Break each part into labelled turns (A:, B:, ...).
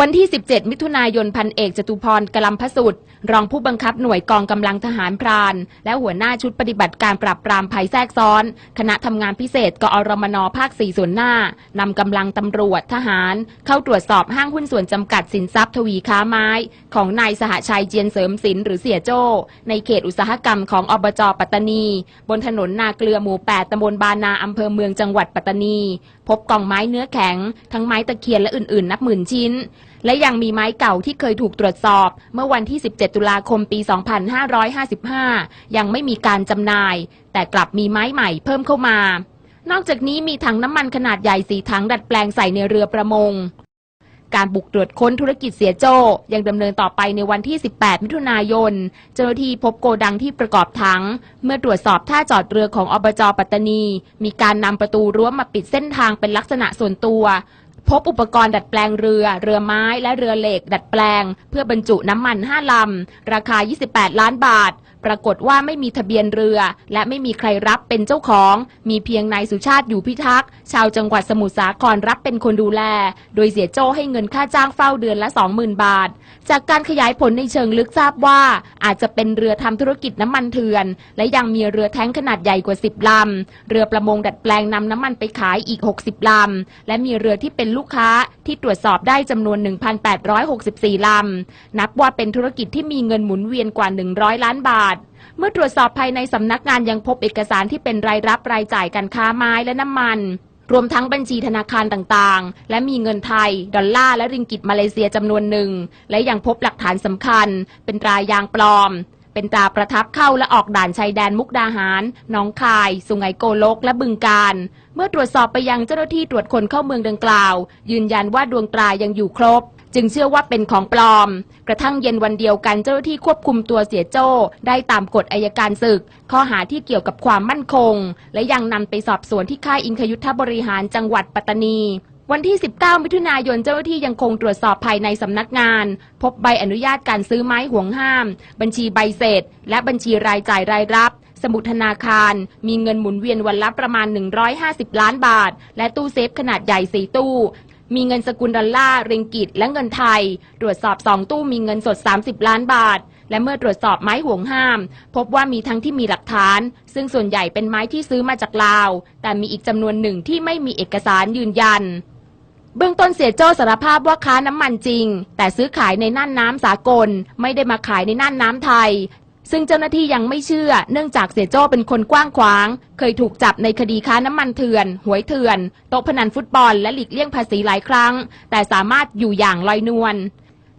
A: วันที่ 17 มิถุนายนพันเอกจตุพรกลัมพสุดรองผู้บังคับหน่วยกองกำลังทหารพราน และหัวหน้าชุดปฏิบัติการปราบปรามภัยแทรกซ้อน คณะทำงานพิเศษกอรมนภาค 4 ส่วนหน้านำกำลังตำรวจทหาร เข้าตรวจสอบห้างหุ้นส่วนจำกัดสินทรัพย์ทวีค้าไม้ ของนายสหชัยเจียนเสริมสินหรือเสียโจ้ ในเขตอุตสาหกรรมของอบจปัตตานี บนถนนนาเกลือหมู่ 8ตำบลบานาอำเภอเมืองจังหวัดปัตตานี พบกองไม้เนื้อแข็ง ทั้งไม้ตะเคียนและอื่นๆ นับหมื่นชิ้น และยังมีไม้เก่าที่เคยถูกตรวจสอบ เมื่อวันที่ 17 ตุลาคมปี 2555 ยังไม่มีการจำหน่าย แต่กลับมีไม้ใหม่เพิ่มเข้ามา นอกจากนี้มีถังน้ำมันขนาดใหญ่สีถังดัดแปลงใส่ในเรือประมง การบุกตรวจค้นธุรกิจเสียโจ้ยังดำเนินต่อไปในวันที่ 18 มิถุนายน เจ้าหน้าที่พบโกดังที่ประกอบถัง เมื่อตรวจสอบท่าจอดเรือของอบจปัตตานี มีการนำประตูรั้วมาปิดเส้นทางเป็นลักษณะส่วนตัว พบอุปกรณ์ดัดแปลงเรือ เรือไม้และเรือเหล็ก ดัดแปลง เพื่อบรรจุน้ำมัน 5 ลำ ราคา 28 ล้านบาท ปรากฏว่าไม่มีทะเบียนเรือ และไม่มีใครรับเป็นเจ้าของ มีเพียงนายสุชาติอยู่พิทักษ์ชาวจังหวัดสมุทรสาครรับเป็นคนดูแล โดยเสียโจ้ให้เงินค่าจ้างเฝ้าเดือนละ 20,000 บาท จากการขยายผลในเชิงลึกทราบว่า อาจจะเป็นเรือทำธุรกิจน้ำมันเถื่อน และยังมีเรือแท้งขนาดใหญ่กว่า 10ลำเรือประมงดัดแปลงนำน้ำมันไปขายอีก 60ลำและมีเรือที่เป็นลูกค้าที่ตรวจสอบได้จำนวน 1,864ลำนับว่าเป็นธุรกิจที่มีเงินหมุนเวียนกว่า 100 ล้านบาทเมื่อตรวจสอบภายในสำนักงานยังพบเอกสารที่เป็นรายรับรายจ่ายการค้าไม้และน้ำมัน รวมทั้งบัญชีธนาคารต่างๆ และมีเงินไทย ดอลลาร์และริงกิตมาเลเซียจำนวนหนึ่ง และยังพบหลักฐานสำคัญ เป็นตรายางปลอม เป็นตราประทับเข้าและออกด่านชายแดนมุกดาหารหนองคาย สุไหงโกลก และบึงการ เมื่อตรวจสอบไปยังเจ้าหน้าที่ตรวจคนเข้าเมืองดังกล่าว ยืนยันว่าดวงตรายังอยู่ครบ จึงเชื่อว่าเป็นของปลอม กระทั่งเย็นวันเดียวกันเจ้าหน้าที่ควบคุมตัวเสียโจ้ได้ตามกฎอายการศึก ข้อหาที่เกี่ยวกับความมั่นคง และยังนำไปสอบสวนที่ค่ายอิงคยุทธบริหารจังหวัดปัตตานีวันที่ 19 มิถุนายนเจ้าหน้าที่ยังคงตรวจสอบภายในสำนักงาน พบใบอนุญาตการซื้อไม้ห่วงห้าม บัญชีใบเสร็จ และบัญชีรายจ่ายรายรับ สมุดธนาคาร มีเงินหมุนเวียนวันละประมาณ 150 ล้านบาท และตู้เซฟขนาดใหญ่ 4 ตู้ มีเงินสกุลดอลลาร์ริงกิตและเงินไทย ตรวจสอบ 2 ตู้มีเงินสด 30 ล้านบาท และเมื่อตรวจสอบไม้ห่วงห้าม พบว่ามีทั้งที่มีหลักฐาน ซึ่งส่วนใหญ่เป็นไม้ที่ซื้อมาจากลาว แต่มีอีกจำนวนหนึ่งที่ไม่มีเอกสารยืนยัน เบื้องต้นเสียโจ้สารภาพว่าค้าน้ำมันจริง แต่ซื้อขายในน่านน้ำสากล ไม่ได้มาขายในน่านน้ำไทย ซึ่งเจ้าหน้าที่ยังไม่เชื่อ เนื่องจากเสียโจ้เป็นคนกว้างขวาง เคยถูกจับในคดีค้าน้ำมันเถื่อน หวยเถื่อน โต๊ะพนันฟุตบอล และหลีกเลี่ยงภาษีหลายครั้ง แต่สามารถอยู่อย่างลอยนวล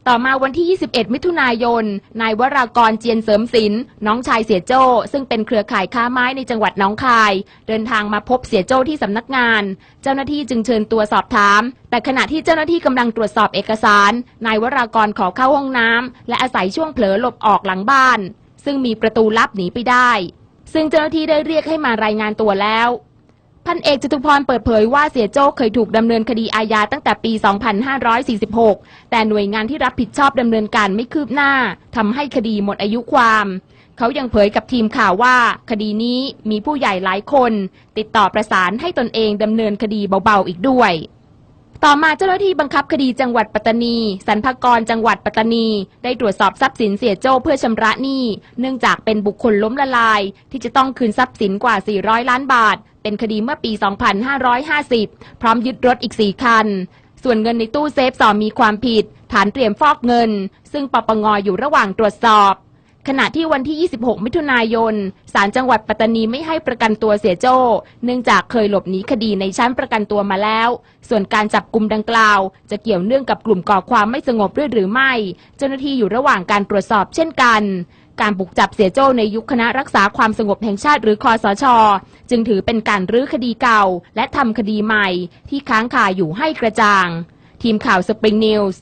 A: ต่อมาวันที่ 21 มิถุนายน นายวรากรเจียนเสริมศิลป์น้องชายเสียโจ้ ซึ่งเป็นเครือข่ายค้าไม้ในจังหวัดน้องคาย เดินทางมาพบเสียโจ้ที่สำนักงาน เจ้าหน้าที่จึงเชิญตัวสอบถาม แต่ขณะที่เจ้าหน้าที่กำลังตรวจสอบเอกสาร นายวรากรขอเข้าห้องน้ำและอาศัยช่วงเผลอหลบออกหลังบ้าน ซึ่งมีประตูลับหนีไปได้ ซึ่งเจ้าหน้าที่ได้เรียกให้มารายงานตัวแล้ว พันเอกจตุพรเปิดเผยว่าเสียโจ้เคยถูกดำเนินคดีอาญาตั้งแต่ปี 2546 แต่หน่วยงานที่รับผิดชอบดำเนินการไม่คืบหน้าทำให้คดีหมดอายุความเขายังเผยกับทีมข่าวว่า คดีนี้มีผู้ใหญ่หลายคน ติดต่อประสานให้ตนเองดำเนินคดีเบาๆอีกด้วย ต่อมาเจ้าหน้าที่บังคับคดีจังหวัดปัตตานี สรรพากรจังหวัดปัตตานี ได้ตรวจสอบทรัพย์สินเสียโจ้เพื่อชำระหนี้ เนื่องจากเป็นบุคคลล้มละลาย ที่จะต้องคืนทรัพย์สินกว่า 400 ล้านบาท เป็นคดีเมื่อปี 2550 พร้อมยึดรถอีก 4 คัน ส่วนเงินในตู้เซฟสอมีความผิด ฐานเตรียมฟอกเงิน ซึ่งปปงอยู่ระหว่างตรวจสอบ ขณะที่วันที่ 26 มิถุนายนศาลจังหวัดปัตตานีไม่ให้ประกันตัวเสียโจ้ เนื่องจากเคยหลบหนีคดีในชั้นประกันตัวมาแล้ว ส่วนการจับกลุ่มดังกล่าว จะเกี่ยวเนื่องกับกลุ่มก่อความไม่สงบด้วยหรือไม่ เจ้าหน้าที่อยู่ระหว่างการตรวจสอบเช่นกัน การบุกจับเสียโจ้ในยุคคณะรักษาความสงบแห่งชาติหรือคอสช จึงถือเป็นการรื้อคดีเก่า และทำคดีใหม่ ที่ค้างคาอยู่ให้กระจ่าง ทีมข่าวสปริงนิวส์